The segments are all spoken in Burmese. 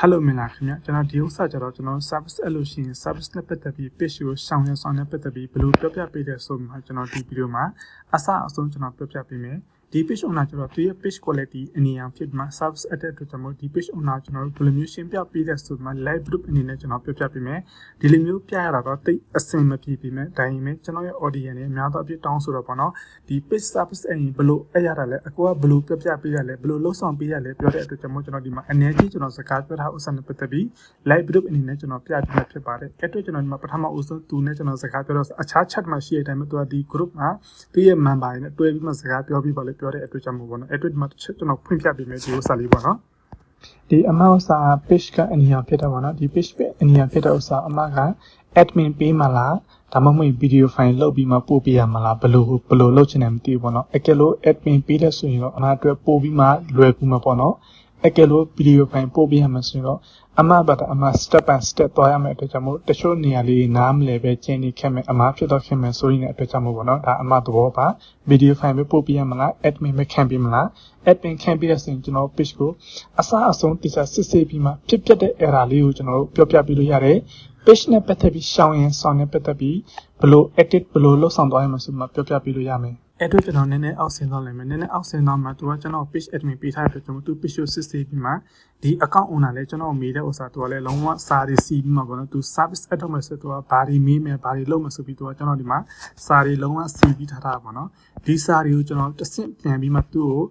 Hello မင်္ဂလာခင်ဗျကျွန်တော်ဒီဥစ္စာကျတော့ကျွန်တော် service အဲ့လို့ရှိရင် service နဲ့ပတ်သက်ပြီး page ကိုရှောင်ရဆောင်နဲ့ပတ်သက်ပြီးဘယ်လိုပြောပြပေးတယ်ဆိုမှကျွန်တော်ဒီဗီဒီယိုမှာအစအဆုံးကျွန်တော်ပြောပြပေးမယ် ဒီ page owner ကျတော့သူရဲ့ page quality အနေအဖြစ်မှာ service အတဲ့အတွက်ကျွန်တော်ဒီ page owner ကျွန်တော်ဘယ်လိုမျိုးရှင်းပြပေးတယ်ဆိုမှ live group အနေနဲ့ကျွန်တော်ပြောပြပေးမယ်ဒီလိုမျိုးပြရတာတော့တိတ်အဆင်မပြေပေမဲ့ဒါရင်မဲ့ကျွန်တော်ရဲ့ audience နဲ့အများသောအဖြစ်တောင်းဆိုတော့ပေါ့နော်ဒီ page service အရင်ဘယ်လိုအရတာလဲအကူကဘယ်လိုပြောပြပေးရလဲဘယ်လိုလှုပ်ဆောင်ပေးရလဲပြောတဲ့အတွက်ကျွန်တော်ကျွန်တော်ဒီမှာအနေကြီးကျွန်တော်စကားပြောထားဥစ္စာနဲ့ပတ်သက်ပြီး live group အနေနဲ့ကျွန်တော်ပြပြဖြစ်ပါတယ်အဲ့အတွက်ကျွန်တော်ဒီမှာပထမအဦးဆုံးသူနဲ့ကျွန်တော်စကားပြောတော့အခြား chat မှာရှိတဲ့အတိုင်းပဲသူကဒီ group မှာသူရဲ့ member တွေနဲ့တွဲပြီးမှစကားပြောပြီးပါလေပြောတဲ့အတွက်ကြောင့်မို့ပေါ့နော်အဲ့အတွက်ဒီမှာတစ်ချက်ကျွန်တော်ဖွင့်ပြပေးမယ်ဒီဥစ္စာလေးပေါ့နော်ဒီအမဥစ္စာ page ကအနီရောင်ဖြစ်တာပေါ့နော်ဒီ page ပဲအနီရောင်ဖြစ်တဲ့ဥစ္စာအမက admin ပေးမလားဒါမှမဟုတ် video file လုတ်ပြီးမှပို့ပေးရမလားဘယ်လိုဘယ်လိုလုပ်ချင်တယ်မသိဘူးပေါ့နော်အကယ်လို့ admin ပေးတဲ့ဆိုရင်တော့အမအတွက်ပို့ပြီးမှလွယ်ကူမှာပေါ့နော် အကယ်လို့ video file ပို့ပေးရမှာဆိုရင်တော့အမဘာအမ step by step သွားရမယ့်အတွက်ကြောင့်မို့တချို့နေရာလေးနားမလဲပဲကျင်းနေခဲ့မယ်အမဖြစ်တော့ခင်မယ်ဆိုရင်လည်းအတွက်ကြောင့်မို့ပေါ့နော်ဒါအမသဘောပါ video file ပဲပို့ပေးရမလား admin ပဲခံပေးမလား admin ခံပေးရဆိုရင်ကျွန်တော် page ကိုအစအဆုံးတိကျစစ်ဆေးပြီးမှဖြစ်ပျက်တဲ့ error လေးကိုကျွန်တော်တို့ပြောပြပေးလို့ရတယ် page နဲ့ပတ်သက်ပြီးရှောင်းရင်ဆောင်းနဲ့ပတ်သက်ပြီးဘယ်လို edit ဘယ်လိုလုပ်ဆောင်သွားရမလဲဆိုမှပြောပြပေးလို့ရမယ် အဲ့အတွက်ကျွန်တော်နည်းနည်းအောက်ဆင်းသွားလိုက်မယ်နည်းနည်းအောက်ဆင်းသွားမှသူကကျွန်တော် page admin ပေးထားတဲ့အတွက်ကျွန်တော်သူ page ကိုစစ်ဆေးပြီးမှဒီ account owner လည်းကျွန်တော်မေးတဲ့ဥစ္စာသူကလည်းလုံးဝစာရီစီးပြီးမှပေါ့နော်သူ service add လုပ်မယ်ဆိုတော့ဘာတွေမေးမယ်ဘာတွေလုပ်မယ်ဆိုပြီးသူကကျွန်တော်ဒီမှာစာရီလုံးဝစီးပြီးထားတာပေါ့နော်ဒီစာရီကိုကျွန်တော်တစ်ဆင့်ပြန်ပြီးမှသူ့ကို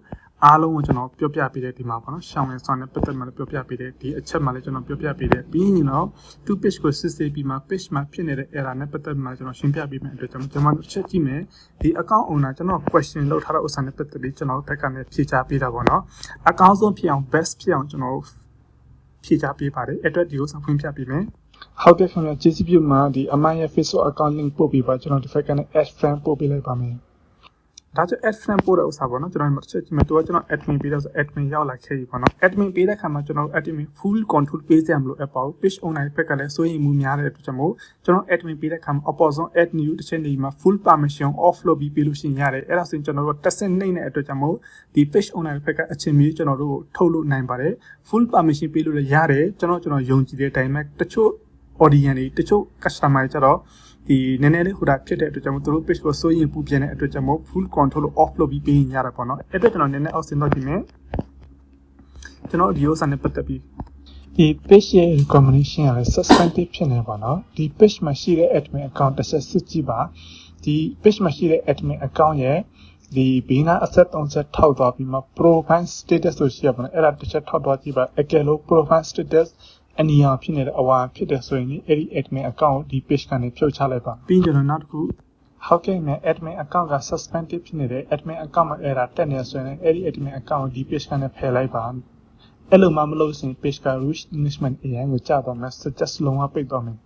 အားလုံးကိုကျွန်တော်ပြောပြပေးတဲ့ဒီမှာပေါ့နော်ရှောင်းရဆောင်နဲ့ပတ်သက်မှလည်းပြောပြပေးတဲ့ဒီအချက်မှလည်းကျွန်တော်ပြောပြပေးတဲ့ပြီးရင်တော့သူ page ကိုစစ်ဆေးပြီးမှ page မှာဖြစ်နေတဲ့ error နဲ့ပတ်သက်မှကျွန်တော်ရှင်းပြပေးမယ်အတွက်ကျွန်တော်ကျွန်တော်ချက်ကြည့်မယ်ဒီ account owner ကျွန်တော် question လုပ်ထားတဲ့ဥစ္စာနဲ့ပတ်သက်ပြီးကျွန်တော်ဘက်ကနေဖြေချပေးတာပေါ့နော်အကောင်းဆုံးဖြစ်အောင် best ဖြစ်အောင်ကျွန်တော်ဖြေချပေးပါတယ်အဲ့အတွက်ဒီဥစ္စာဖွင့်ပြပေးမယ်ဟုတ်ကဲ့ခင်ဗျာကျေးဇူးပြုမှာဒီအမရဲ့ Facebook account link ပို့ပေးပါကျွန်တော်ဒီ fact ကနေ add friend ပို့ပေးလိုက်ပါမယ် ဒါကြောင့် add friend ပို့တဲ့ဥစ္စာပေါ့နော်ကျွန်တော်တို့ချက်ကြည့်မယ်သူကကျွန်တော် admin ပေးတဲ့ဆို admin ရောက်လာခဲ့ပြီပေါ့နော် admin ပေးတဲ့ခါမှာကျွန်တော် admin full control ပေးစရာမလိုအပ်ပါဘူး page owner ဘက်ကလည်းစိုးရိမ်မှုများတဲ့အတွက်ကြောင့်မို့ကျွန်တော် admin ပေးတဲ့ခါမှာ option add new တစ်ချက်နေမှာ full permission off လုပ်ပြီးပေးလို့ရှိရင်ရတယ်အဲ့ဒါဆိုရင်ကျွန်တော်တို့တက်ဆင့်နှိမ့်တဲ့အတွက်ကြောင့်မို့ဒီ page owner ဘက်ကအချင်းမျိုးကျွန်တော်တို့ကိုထုတ်လို့နိုင်ပါတယ် full permission ပေးလို့လည်းရတယ်ကျွန်တော်ကျွန်တော်ယုံကြည်တဲ့ time မှာတချို့ audience တွေတချို့ customer တွေကျတော့ ဒီနည်းနည်းလေးဟိုတာဖြစ်တဲ့အတွက်ကြောင့်မို့သူတို့ page ကိုစိုးရင်ပူပြင်းတဲ့အတွက်ကြောင့်မို့ full control ကို off လုပ်ပြီးပေးရင်ရတာပေါ့နော်အဲ့အတွက်ကျွန်တော်နည်းနည်းအောက်ဆင်းတော့ကြည့်မယ်ကျွန်တော်ဒီဥစ္စာနဲ့ပတ်သက်ပြီးဒီ page ရဲ့ recommendation ကလည်း suspended ဖြစ်နေပါတော့ဒီ page မှာရှိတဲ့ admin account တစ်ဆက်စစ်ကြည့်ပါဒီ page မှာရှိတဲ့ admin account ရဲ့ဒီဘေးနား asset 30ထောက်သွားပြီးမှ profile status ဆိုရှိရပါတော့အဲ့ဒါတစ်ချက်ထောက်သွားကြည့်ပါအကယ်လို့ profile status အနီရောင်ဖြစ်နေတဲ့အဝါဖြစ်တယ်ဆိုရင်အဲ့ဒီ admin account ဒီ page ကနေဖြုတ်ချလိုက်ပါပြီးရင်ကျွန်တော်နောက်တစ်ခုဟုတ်ကဲ့မြန် admin account က suspended ဖြစ်နေတဲ့ admin account မှာ error တက်နေဆိုရင်အဲ့ဒီ admin account ကိုဒီ page ကနေဖယ်လိုက်ပါအဲ့လိုမှမလုပ်ရင် page က root punishment အရင်ကိုကြာတော့မယ် suggest လုံးဝပိတ်တော့မယ်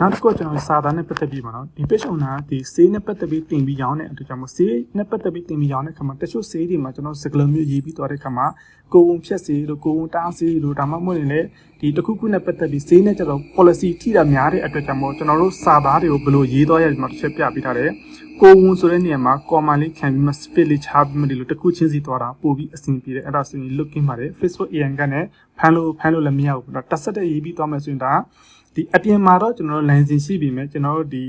နောက်တစ်ခုကျွန်တော်စာသားနဲ့ပတ်သက်ပြီးပါတော့ဒီ page owner ဒီ sale နဲ့ပတ်သက်ပြီးတင်ပြီးရောင်းတဲ့အတွက်ကြောင့်မို့ sale နဲ့ပတ်သက်ပြီးတင်ပြီးရောင်းတဲ့ခါမှာတချို့ sale တွေမှာကျွန်တော်စကလုံးမျိုးရေးပြီးသွားတဲ့ခါမှာကိုယ်ဝန်ဖြတ်စေလို့ကိုယ်ဝန်တားစေလို့ဒါမှမဟုတ်ရင်လည်းဒီတစ်ခုခုနဲ့ပတ်သက်ပြီး sale နဲ့ကျတော့ policy ထိတာများတဲ့အတွက်ကြောင့်မို့ကျွန်တော်တို့စာသားတွေကိုဘယ်လိုရေးသွားရမှာတစ်ချက်ပြပေးထားတယ်ကိုယ်ဝန်ဆိုတဲ့နေရာမှာ comma လေးခံပြီးမှ space လေးချပြီးမှဒီလိုတစ်ခုချင်းစီသွားတာပို့ပြီးအဆင်ပြေတယ်အဲ့ဒါဆိုရင် looking ပါတယ် Facebook AI ကနေဖမ်းလို့ဖမ်းလို့လည်းမရဘူးပေါ့နော်တစ်ဆက်တည်းရေးပြီးသွားမယ်ဆိုရင်ဒါ ဒီအပြင်မှာတော့ကျွန်တော်တို့ license ရှိပြီမဲ့ကျွန်တော်တို့ဒီ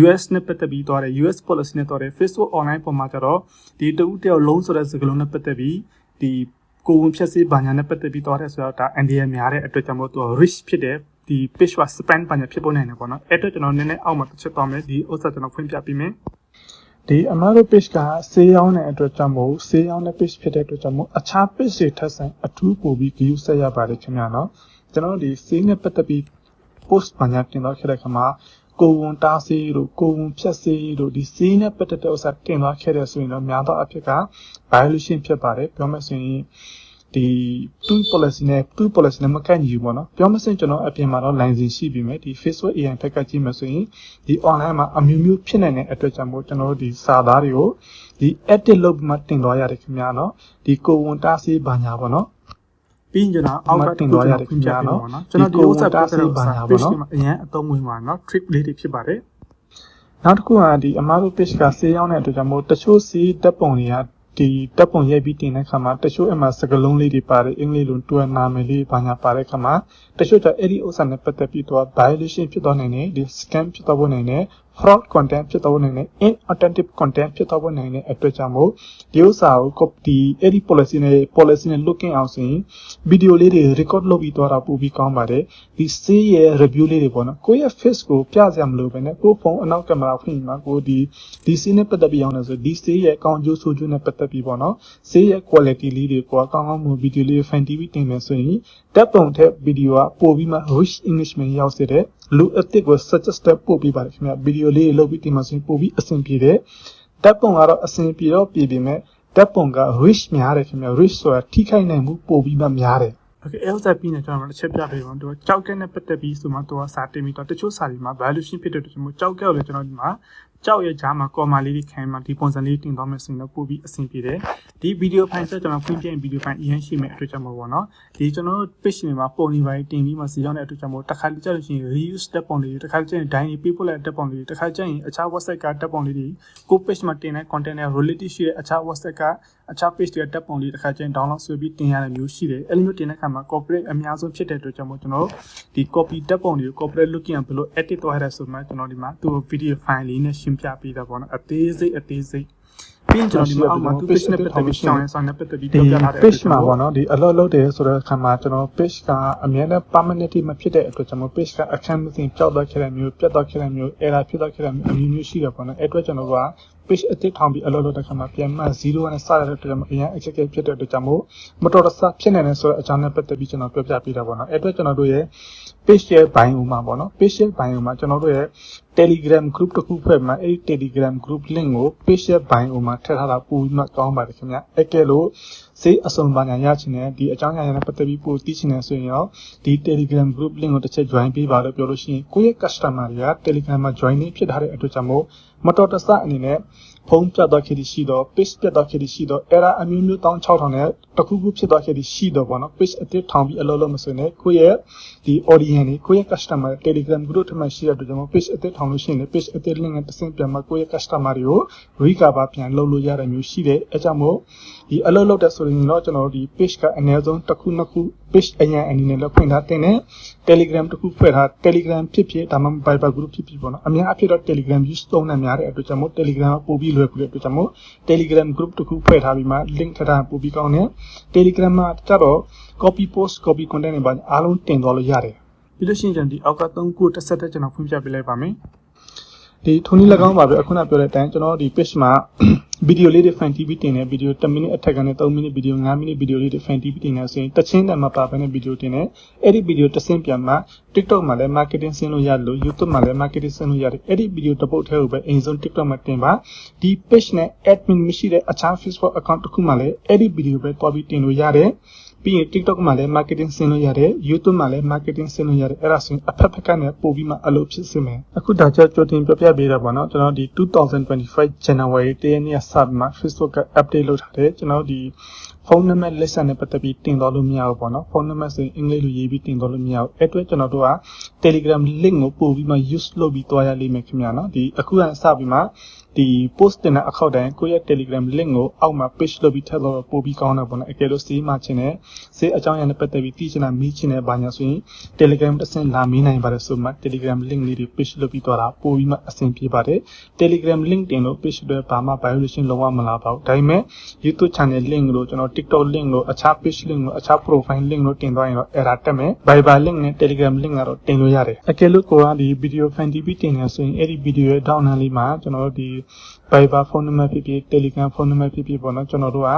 US နဲ့ပတ်သက်ပြီးသွားတယ် US policy နဲ့သွားတယ် Facebook online ပေါ်မှာကျတော့ဒီတဦးတယောက်လုံးဆိုတဲ့စကားလုံးနဲ့ပတ်သက်ပြီးဒီကိုဝင်ဖြတ်စေးဘာညာနဲ့ပတ်သက်ပြီးသွားတယ်ဆိုတော့ဒါ NDA များတဲ့အတွက်ကြောင့်မို့သူ rich ဖြစ်တယ်ဒီ page က spam ဘာညာဖြစ်ပေါ်နိုင်တယ်ပေါ့နော်အဲ့အတွက်ကျွန်တော်နည်းနည်းအောက်မှာတစ်ချက်သွားမယ်ဒီဥစ္စာကျွန်တော်ဖွင့်ပြပေးမယ်ဒီအမားတို့ page ကဆေးရောင်းတဲ့အတွက်ကြောင့်မို့ဆေးရောင်းတဲ့ page ဖြစ်တဲ့အတွက်ကြောင့်မို့အခြား page တွေထက်ဆိုင်အထူးပိုပြီး view ဆက်ရပါတယ်ခင်ဗျာနော်ကျွန်တော်တို့ဒီဆေးနဲ့ပတ်သက်ပြီး post ဘာညာတင်တော့ခဲ့တဲ့ခါမှာကိုဝန်တားဆေးတို့ကိုဝန်ဖြတ်ဆေးတို့ဒီဆေးနဲ့ပတ်သက်တဲ့ဥစ္စာတင်သွားခဲ့တဲ့ဆိုရင်တော့များသောအဖြစ်က violation ဖြစ်ပါတယ်ပြောမယ်ဆိုရင်ဒီ2 policy နဲ့2 policy နဲ့မကန့်ညီဘူးပေါ့နော်ပြောမစင်ကျွန်တော်အပြင်မှာတော့ license ရှိပြီမယ်ဒီ Facebook AI ဘက်ကကြည့်မယ်ဆိုရင်ဒီ online မှာအမျိုးမျိုးဖြစ်နေတဲ့အတွက်ကြောင့်မို့ကျွန်တော်တို့ဒီစာသားတွေကိုဒီ edit လုပ်ပြီးမှတင်သွားရတယ်ခင်ဗျာနော်ဒီကိုဝန်တားဆေးဘာညာပေါ့နော် ပြီးရင်ကျွန်တော်အောက်ကတင်သွားရတယ်ခင်ဗျာနော်ကျွန်တော်ဒီဥစ္စာပြတဲ့ဥစ္စာ page မှာအရင်အသုံးဝင်ပါနော် trick လေးတွေဖြစ်ပါတယ်နောက်တစ်ခုကဒီအမားတို့ page ကဆေးရောင်းတဲ့အတွက်ကြောင့်မို့တချို့ဆေးတက်ပုံတွေကဒီတက်ပုံရိုက်ပြီးတင်တဲ့ခါမှာတချို့အမှစကလုံးလေးတွေပါတယ်အင်္ဂလိပ်လိုတွဲနာမည်လေးဘာညာပါတဲ့ခါမှာတချို့ကျအဲ့ဒီဥစ္စာနဲ့ပတ်သက်ပြီးတော့ violation ဖြစ်သွားနိုင်တယ်ဒီ scam ဖြစ်သွားဖို့နိုင်တယ် fraud content ဖြစ်သွားဖို့နိုင်တယ် inauthentic content ဖြစ်သွားဖို့နိုင်တဲ့အတွက်ကြောင့်မို့ဒီဥစ္စာကို copy အဲ့ဒီ policy နဲ့ policy နဲ့ looking အောင်ဆိုရင် video လေးတွေ record လုပ်ပြီးသွားတာပို့ပြီးကောင်းပါတယ်ဒီ C ရဲ့ review လေးတွေပေါ့နော်ကိုယ့်ရဲ့ face ကိုပြစရာမလိုပဲねကိုယ့်ဖုန်းအနောက်ကင်မရာဖွင့်ပြီးမှကိုဒီဒီ C နဲ့ပတ်သက်ပြီးအောင်လဲဆိုဒီ C ရဲ့ကောင်းကျိုးဆိုးကျိုးနဲ့ပတ်သက်ပြီးပေါ့နော် C ရဲ့ quality လေးတွေကိုကောင်းကောင်းမွန် video လေး fan TV တင်မယ်ဆိုရင်တက်ပုံထက် video ကပို့ပြီးမှ rich engagement ရောက်စေတဲ့ လူအစ်တစ်ကို suggest တက်ပို့ပေးပါတယ်ခင်ဗျာဗီဒီယိုလေးတွေလုပ်ပြီးဒီမှာဆိုရင်ပို့ပြီးအဆင်ပြေတယ်ဓာတ်ပုံကတော့အဆင်ပြေတော့ပြည်ပြီမဲ့ဓာတ်ပုံက rich များတယ်ခင်ဗျာ rich ဆိုတာထိခိုက်နိုင်မှုပို့ပြီးမှများတယ် okay LZP နဲ့ကျွန်တော်တို့တစ်ချက်ပြပေးပါဦးတို့ကြောက်ကဲနဲ့ပတ်သက်ပြီးဆိုမှတို့ကစာတင်ပြီးတော့တချို့စာတွေမှာ valuation ဖြစ်တဲ့တို့ကျွန်တော်ကြောက်ကဲကိုလည်းကျွန်တော်ဒီမှာကြောက်ရဲ့ဂျားမှာကော်မာလေးတွေခိုင်းမှာဒီပုံစံလေးတင်သွားမယ်ဆိုရင်တော့ပို့ပြီးအဆင်ပြေတယ်ဒီဗီဒီယိုဖိုင်ဆက်ကျွန်တော်ဖွင့်ပြရင်ဗီဒီယိုဖိုင်အရင်ရှိမယ်အတွက်ကြောင့်မို့ပေါ့နော်ဒီကျွန်တော်တို့ page တွေမှာပုံနေပိုင်းတင်ပြီးမှစီရောက်တဲ့အတွက်ကြောင့်မို့တစ်ခါတကြလို့ရှိရင် reuse တက်ပုံလေးတွေတစ်ခါတကြရင် dine ပေးပို့လိုက်တက်ပုံလေးတွေတစ်ခါကျရင်အခြား website ကတက်ပုံလေးတွေကို page မှာတင်တဲ့ content နဲ့ related ရှိတဲ့အခြား website ကအခြား page တွေတက်ပုံလေးတစ်ခါကျရင် download ဆွဲပြီးတင်ရတဲ့မျိုးရှိတယ်အဲ့လိုမျိုးတင်တဲ့အခါမှာ corporate အများဆုံးဖြစ်တဲ့အတွက်ကြောင့်မို့ကျွန်တော်ဒီ copy တက်ပုံတွေကို corporate looking ဘယ်လို edit သွားရလဲဆိုမှကျွန်တော်ဒီမှာသူ့ video file လေးနဲ့ရှင်းပြပေးတာပေါ့နော်အသေးစိတ်အသေးစိတ် ပြီးရင်ကျွန်တော်ဒီမှာအောက်မှာသူ page နဲ့ပတ်သက်ပြီးရှောင်းရဆောင်နဲ့ပတ်သက်ပြီးဒီပြောပြထားတဲ့ page မှာပေါ့နော်ဒီ upload လုပ်တယ်ဆိုတဲ့အခါမှာကျွန်တော် page ကအများနဲ့ permanently မဖြစ်တဲ့အတွက်ကျွန်တော် page ကအခန်းမသိပျောက်သွားခဲ့တဲ့မျိုးပြတ်သွားခဲ့တဲ့မျိုး error ဖြစ်သွားခဲ့တဲ့မျိုးအမျိုးမျိုးရှိတယ်ပေါ့နော်အဲ့အတွက်ကျွန်တော်က page အသစ်ထောင်ပြီး upload လုပ်တဲ့အခါမှာပြန်မှ0နဲ့စရတဲ့အတွက်ကြောင့်အရင် execute ဖြစ်တဲ့အတွက်ကြောင့်မို့မတော်တဆဖြစ်နေတယ်ဆိုတဲ့အကြောင်းနဲ့ပတ်သက်ပြီးကျွန်တော်ပြောပြပေးတာပေါ့နော်အဲ့အတွက်ကျွန်တော်တို့ရဲ့ page ရဲ့ bio မှာပေါ့နော် page ရဲ့ bio မှာကျွန်တော်တို့ရဲ့ Telegram group တစ်ခုဖွဲ့မှာအဲ့ဒီ Telegram group link ကို page ရဲ့ bio မှာထည့်ထားတာပို့ပြီးမှကောင်းပါတယ်ခင်ဗျအဲ့ကဲလို့စေးအစုံပါညာရချင်တယ်ဒီအကြောင်းအရာနဲ့ပတ်သက်ပြီးပို့သိချင်တယ်ဆိုရင်ရောဒီ Telegram group link ကိုတစ်ချက် join ပေးပါလို့ပြောလို့ရှိရင်ကိုယ့်ရဲ့ customer တွေက Telegram မှာ join ဖြစ်ထားတဲ့အတွက်ကြောင့်မို့မတော်တဆအနေနဲ့ဖုန်းပြတ်သွားခဲ့သည်ရှိတော့ page ပြတ်သွားခဲ့သည်ရှိတော့ error အမျိုးမျိုး16000နဲ့ တခုခုဖြစ်သွားခဲ့သည်ရှိတော့ပေါ့နော် page အသစ်ထောင်ပြီးအလုပ်လုပ်မဆိုရင်ကိုယ့်ရဲ့ဒီ audience တွေကိုယ့်ရဲ့ customer Telegram group ထမှရှိတဲ့အတွက်ကြောင့် page အသစ်ထောင်လို့ရှိရင် page အသစ် link နဲ့တစ်ဆင့်ပြန်မှကိုယ့်ရဲ့ customer တွေကို recover ပြန်လုပ်လို့ရတဲ့မျိုးရှိတယ်အဲကြောင့်မို့ဒီအလုပ်လုပ်တဲ့ဆိုရင်တော့ကျွန်တော်တို့ဒီ page ကအနည်းဆုံးတစ်ခုနှစ်ခု page အရင်အနေနဲ့လည်းဖွင့်ထားတင်တယ် Telegram တစ်ခုဖွဲ့ထား Telegram ဖြစ်ဖြစ်ဒါမှမဟုတ် Viber group ဖြစ်ဖြစ်ပေါ့နော်အများအဖြစ်တော့ Telegram use သုံးနေများတဲ့အတွက်ကြောင့်မို့ Telegram ကပို့ပြီးလွယ်ကူတဲ့အတွက်ကြောင့်မို့ Telegram group တစ်ခုဖွဲ့ထားပြီးမှ link ထပ်ထားပို့ပြီးကောင်းတယ် Telegram မှာကျတော့ copy post copy content တွေပါအားလုံးတင်သွားလို့ရတယ်ပြီးလို့ရှိရင်ကျွန်တော်ဒီအောက်က3ခုတစ်ဆက်တည်းကျွန်တော်ဖွင့်ပြပေးလိုက်ပါမယ် ဒီထုံးနည်း၎င်းပါပဲအခုနပြောတဲ့အတိုင်းကျွန်တော်ဒီ page မှာ video လေးတွေ fan TV တင်တယ် video 10 minute အထက်ကနေ3 minute video 5 minute video လေးတွေ fan TV တင်နေဆိုရင်တချင်းတည်းမှာပါပဲနဲ့ video တင်တယ်အဲ့ဒီ video တစ်ဆင့်ပြန်မှာ TikTok မှာလည်း marketing ဆင်းလို့ရတယ်လို့ YouTube မှာလည်း marketing ဆင်းလို့ရတယ်အဲ့ဒီ video တစ်ပုတ်တည်းကိုပဲအရင်ဆုံး TikTok မှာတင်ပါဒီ page နဲ့ admin မရှိတဲ့အခြား Facebook account တစ်ခုမှာလည်းအဲ့ဒီ video ပဲတွားပြီးတင်လို့ရတယ် ပြီးရင် TikTok မှာလည်း marketing ဆင်းလို့ရတယ် YouTube မှာလည်း marketing ဆင်းလို့ရတယ်အဲ့ဒါဆိုရင်အဖက်ဖက်ကနဲ့ပို့ပြီးမှအလုပ်ဖြစ်စေမယ်အခုဒါကြောင့်ကြိုတင်ပြောပြပေးတာပေါ့နော်ကျွန်တော်ဒီ2025 January တရက်နေ့ကစပြီးမှ Facebook က update လုပ်ထားတယ်ကျွန်တော်ဒီဖုန်းနံပါတ်လက်ဆက်နဲ့ပတ်သက်ပြီးတင်တော်လို့မရဘူးပေါ့နော်ဖုန်းနံပါတ်ဆိုရင်အင်္ဂလိပ်လိုရေးပြီးတင်တော်လို့မရဘူးအဲ့အတွက်ကျွန်တော်တို့က Telegram link ကိုပို့ပြီးမှ use လုပ်ပြီးတွားရလိမ့်မယ်ခင်ဗျာနော်ဒီအခုကစပြီးမှ ဒီ post တင်တဲ့အခောက်တိုင်းကိုယ့်ရဲ့ Telegram link ကိုအောက်မှာ page လုပ်ပြီးထည့်တော့ပို့ပြီးကောင်းတာပေါ့နော်အကယ်လို့စေးမှချင်းနဲ့စေးအကြောင်းအရာနဲ့ပတ်သက်ပြီးသိချင်တာမေးချင်တဲ့ဘာညာဆိုရင် Telegram တစ်ဆင့်လာမေးနိုင်ပါတယ်ဆိုမှ Telegram link လေးတွေ page လုပ်ပြီးတော့တာပို့ပြီးမှအဆင်ပြေပါတယ် Telegram link တင်လို့ page တွေဘာမှ violation လုံးဝမလာပါဘူးဒါပေမဲ့ YouTube channel link လို့ကျွန်တော် TikTok link လို့အခြား page link လို့အခြား profile link လို့တင်သွားရင်တော့ error တက်မယ် Viber link နဲ့ Telegram link ကတော့တင်လို့ရတယ်အကယ်လို့ကိုကဒီ video fan TV တင်နေဆိုရင်အဲ့ဒီ video ရဲ့ download လေးမှာကျွန်တော်တို့ဒီ Viber ဖုန်းနံပါတ်ဖြစ်ဖြစ် Telegram ဖုန်းနံပါတ်ဖြစ်ဖြစ်ပေါ့နော်ကျွန်တော်တို့က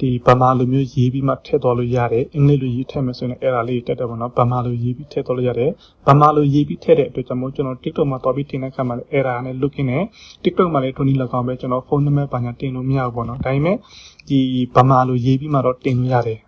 ဒီဗမာလိုမျိုးရေးပြီးမှထည့်သွားလို့ရတယ်အင်္ဂလိပ်လိုရေးထည့်မယ်ဆိုရင် error လေးတက်တယ်ပေါ့နော်ဗမာလိုရေးပြီးထည့်သွားလို့ရတယ်ဗမာလိုရေးပြီးထည့်တဲ့အတွက်ကြောင့်မို့ကျွန်တော် TikTok မှာတွားပြီးတင်တဲ့အခါမှာလည်း error နဲ့ looking နဲ့ TikTok မှာလည်းထုံးနည်း၎င်းပဲကျွန်တော်ဖုန်းနံပါတ်ဘာညာတင်လို့မရဘူးပေါ့နော်ဒါပေမဲ့ဒီဗမာလိုရေးပြီးမှတော့တင်လို့ရတယ်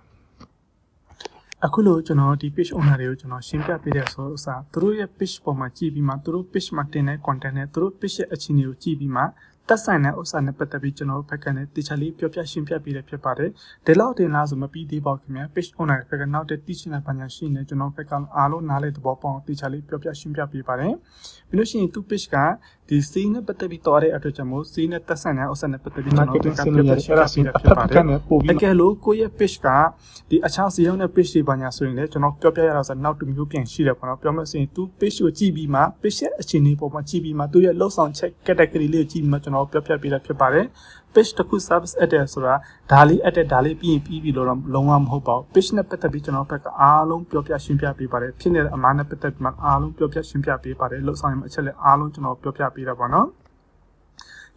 အခုလို့ကျွန်တော်ဒီ page owner တွေကိုကျွန်တော်ရှင်းပြပေးတဲ့ဆိုဥစားသူတို့ရဲ့ page ပေါ်မှာကြည့်ပြီးမှသူတို့ page မှာတင်တဲ့ content နဲ့သူတို့ page ရဲ့အခြေအနေကိုကြည့်ပြီးမှတက်ဆိုင်တဲ့ဥစ္စာနဲ့ပတ်သက်ပြီးကျွန်တော်တို့ဘက်ကနေတခြားလေးပြောပြရှင်းပြပေးရဖြစ်ပါတယ်ဒီလောက်တင်လားဆိုမပြီးသေးပါဘူးခင်ဗျာ page owner ဘက်ကနောက်တဲ့တည်ချင်တဲ့ပညာရှိနေကျွန်တော်ဘက်ကအားလုံးနားလေသဘောပေါက်တခြားလေးပြောပြရှင်းပြပေးပါတယ်ပြီးလို့ရှိရင်သူ page က ဒီစီးနဲ့ပတ်သက်ပြီးတော့တဲ့အတွက်ကြောင့်မို့စီးနဲ့တက်ဆိုင်တဲ့ဥစ္စာနဲ့ပတ်သက်ပြီးကျွန်တော်တို့ marketing ကဆင်းပြောလို့ပြရရှင်းအဲ့ပြဒါဆိုပေးရအဖြစ်ဖက်ပါတယ်ကနေပို့ပြီးအကယ်လို့ကိုယ့်ရဲ့ page ကဒီအခြားစီရုံးတဲ့ page တွေပါညာဆိုရင်လည်းကျွန်တော်ပြောပြရတော့ဆိုနောက်တစ်မျိုးပြန်ရှိတယ်ပေါ့နော်ပြောမယ်ဆိုရင်သူ page ကိုကြည့်ပြီးမှ page ရဲ့အခြေအနေပေါ်မှာကြည့်ပြီးမှသူရဲ့လောက်ဆောင်ချက် category လေးကိုကြည့်ပြီးမှကျွန်တော်ပြောပြပေးတာဖြစ်ပါတယ် page တစ်ခု service add ဆိုတာဒါလေး add ဒါလေးပြီးရင်ပြီးပြီလို့တော့လုံးဝမဟုတ်ပါဘူး page နဲ့ပတ်သက်ပြီးကျွန်တော်ဘက်ကအားလုံးပြောပြရှင်းပြပေးပါတယ်ဖြစ်နေတဲ့အမှားနဲ့ပတ်သက်ပြီးမှအားလုံးပြောပြရှင်းပြပေးပါတယ်လောက်ဆောင်ရမယ့်အချက်လက်အားလုံးကျွန်တော်ပြောပြပေးတာပေါ့နော်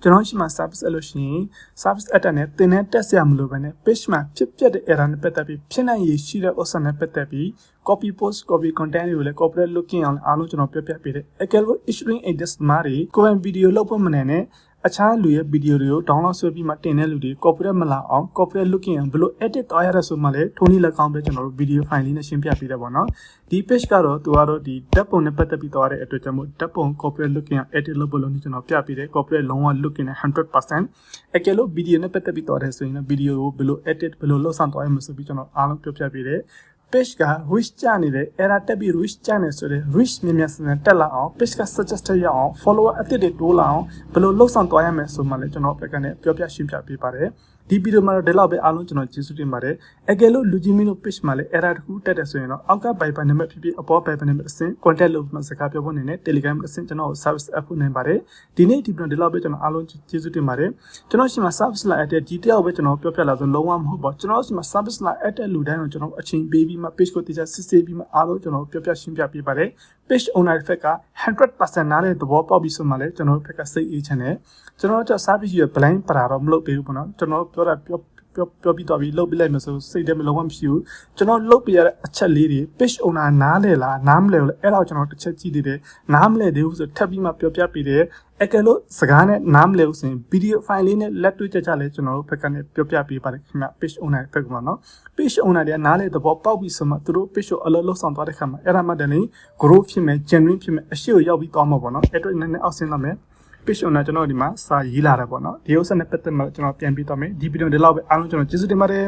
ကျွန်တော်ရှိမှာ service အဲ့လို့ရှိရင် service add နဲ့တင်တဲ့တက်ဆရာမလို့ပဲနဲ့ page မှာဖြစ်ပျက်တဲ့ error နဲ့ပတ်သက်ပြီးဖြစ်နိုင်ရရှိတဲ့ option နဲ့ပတ်သက်ပြီး copy post copy content တွေကိုလည်း corporate looking အောင်အားလုံးကျွန်တော်ပြပြပေးတယ်အကယ်လို့ issuing edit မှာတွေကိုယ်ပိုင် video လုပ်ဖို့မနေနဲ့ အခြားလူရဲ့ video တွေကို download ဆွဲပြီးမှတင်တဲ့လူတွေ corporate မလာအောင် corporate looking အောင်ဘယ်လို edit သွားရလဲဆိုမှလည်းထုံးနည်းလက်ကောင်းပဲကျွန်တော်တို့ video file လေးနဲ့ရှင်းပြပေးတယ်ပေါ့နော်ဒီ page ကတော့သူကတော့ဒီ tab ပုံနဲ့ပတ်သက်ပြီးသွားတဲ့အတွက်ကြောင့်မို့ tab ပုံ corporate looking အောင် edit လုပ်ဖို့လို့ကျွန်တော်ပြပေးတယ် corporate လုံးဝ looking နဲ့100%အကယ်လို့ video နဲ့ပတ်သက်ပြီးသွားတယ်ဆိုရင်လည်း video ကိုဘယ်လို edit ဘယ်လိုလုပ်ဆောင်သွားရမလဲဆိုပြီးကျွန်တော်အားလုံးပြောပြပေးတယ် page က reach ကျနေတယ် error တက်ပြီး reach ကျနေဆိုတဲ့ reach မြင်မြန်စံတက်လာအောင် page က suggested ရအောင် follower အသစ်တွေတိုးလာအောင်ဘယ်လိုလှုပ်ဆောင်သွားရမလဲဆိုမှလည်းကျွန်တော်ဘက်ကနေပြောပြရှင်းပြပေးပါတယ် ဒီဗီဒီယိုမှာတော့ဒီလောက်ပဲအားလုံးကျွန်တော်ကျေးဇူးတင်ပါတယ်အကယ်လို့လူကြီးမင်းတို့ page မှာလည်း error တစ်ခုတက်တယ်ဆိုရင်တော့အောက်က Viber နံပါတ်ဖြစ်ဖြစ်အပေါ် Viber နံပါတ်အဆင့် contact လုပ်မှစကားပြောဖို့နေနဲ့ Telegram အဆင့်ကျွန်တော် service app ဖို့နိုင်ပါတယ်ဒီနေ့ဒီပြန်ဒီလောက်ပဲကျွန်တော်အားလုံးကျေးဇူးတင်ပါတယ်ကျွန်တော်ရှိမှာ service လာတဲ့ detail ပဲကျွန်တော်ပြောပြလာဆိုလုံးဝမဟုတ်ပါဘူးကျွန်တော်ရှိမှာ service လာတဲ့လူတိုင်းကိုကျွန်တော်အချိန်ပေးပြီးမှ page ကိုတရားစစ်ဆေးပြီးမှအားလုံးကျွန်တော်ပြောပြရှင်းပြပေးပါတယ် page owner ဘက်က100%နားတဲ့သဘောပေါက်ပြီးဆိုမှလည်းကျွန်တော်ဘက်ကစိတ်အေးချမ်းတယ်ကျွန်တော်တို့ service ရဲ့ blind ပရာတော့မလုပ်ပေးဘူးပေါ့နော်ကျွန်တော်ပြောတာပြောပြောပြောပြီးတော့ပြီးလုတ်ပြလိုက်မယ်ဆိုစိတ်ထဲမလုံးဝမရှိဘူးကျွန်တော်လုတ်ပြရတဲ့အချက်လေးတွေ page owner နားလဲလားနားမလဲဘူးလေအဲ့ဒါကိုကျွန်တော်တစ်ချက်ကြည့်သေးတယ်နားမလဲသေးဘူးဆိုထပ်ပြီးမှပြောပြပေးတယ်အကယ်လို့စကားနဲ့နားမလဲဘူးဆိုရင် video file လေးနဲ့လက်တွေ့ကြကြလဲကျွန်တော်တို့ဘက်ကနေပြောပြပေးပါတယ်ခင်ဗျ page owner ဘက်ကမှာနော် page owner တွေကနားလဲသဘောပေါက်ပြီးဆိုမှသူတို့ page ကိုအလုပ်လုပ်ဆောင်သွားတဲ့ခါမှာအဲ့ဒါမှတည်း growth ဖြစ်မယ် genuine ဖြစ်မယ်အရှိကိုရောက်ပြီးသွားမှာပေါ့နော်အဲ့တော့နည်းနည်းအောက်ဆင်းလာမယ် page owner ကျွန်တော်ဒီမှာစာရေးလာတယ်ပေါ့နော်ဒီဥစ္စာနဲ့ပတ်သက်မှကျွန်တော်ပြန်ပြီးတော့မယ်ဒီဗီဒီယိုဒီလောက်ပဲအားလုံးကျွန်တော်ကျေးဇူးတင်ပါတယ်